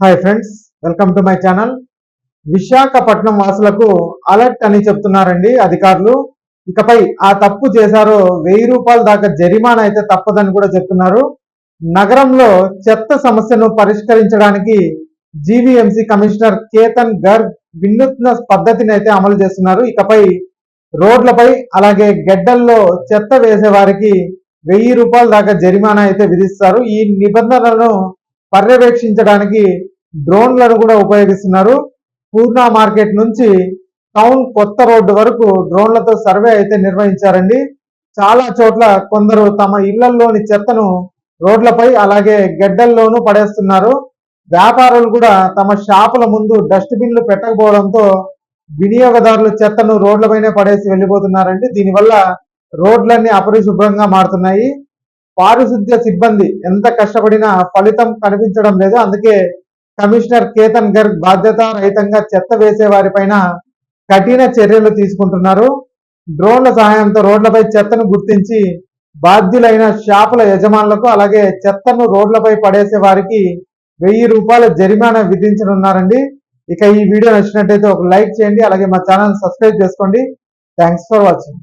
Hi friends welcome to my channel Visakhapatnam వాసులకు alert అని చెప్తున్నారండి అధికారులు. ఇకపై ఆ తప్పు చేశారో వెయ్యి రూపాయల దాకా జరిమానా అయితే తప్పదని కూడా చెప్తున్నారు. నగరంలో చెత్త సమస్యను పరిష్కరించడానికి జీవీఎంసీ కమిషనర్ కేతన్ గర్గ్ వినూత్న పద్ధతిని అయితే అమలు చేస్తున్నారు. ఇకపై రోడ్లపై అలాగే గెడ్డల్లో చెత్త వేసే వారికి వెయ్యి రూపాయల దాకా జరిమానా అయితే విధిస్తారు. ఈ నిబంధనలను పర్యవేక్షించడానికి డ్రోన్లను కూడా ఉపయోగిస్తున్నారు. పూర్ణ మార్కెట్ నుంచి టౌన్ కొత్త రోడ్డు వరకు డ్రోన్లతో సర్వే అయితే నిర్వహించారండి. చాలా చోట్ల కొందరు తమ ఇళ్ళలోని చెత్తను రోడ్లపై అలాగే గెడ్డల్లోనూ పడేస్తున్నారు. వ్యాపారులు కూడా తమ షాపుల ముందు డస్ట్బిన్లు పెట్టకపోవడంతో వినియోగదారులు చెత్తను రోడ్లపైనే పడేసి వెళ్ళిపోతున్నారండి. దీనివల్ల రోడ్లన్నీ అపరిశుభ్రంగా మారుతున్నాయి. పారిశుద్ధ్య సిబ్బంది ఎంత కష్టపడినా ఫలితం కనిపించడం లేదు. అందుకే కమిషనర్ కేతన్ గర్గ్ బాధ్యత రహితంగా చెత్త వేసే వారిపైన కఠిన చర్యలు తీసుకుంటున్నారు. డ్రోన్ల సహాయంతో రోడ్లపై చెత్తను గుర్తించి బాధ్యులైన షాపుల యజమానులకు అలాగే చెత్తను రోడ్లపై పడేసే వారికి వెయ్యి రూపాయల జరిమానా విధించనున్నారండి. ఇక ఈ వీడియో నచ్చినట్టయితే ఒక లైక్ చేయండి అలాగే మా ఛానల్ సబ్స్క్రైబ్ చేసుకోండి. Thanks for watching.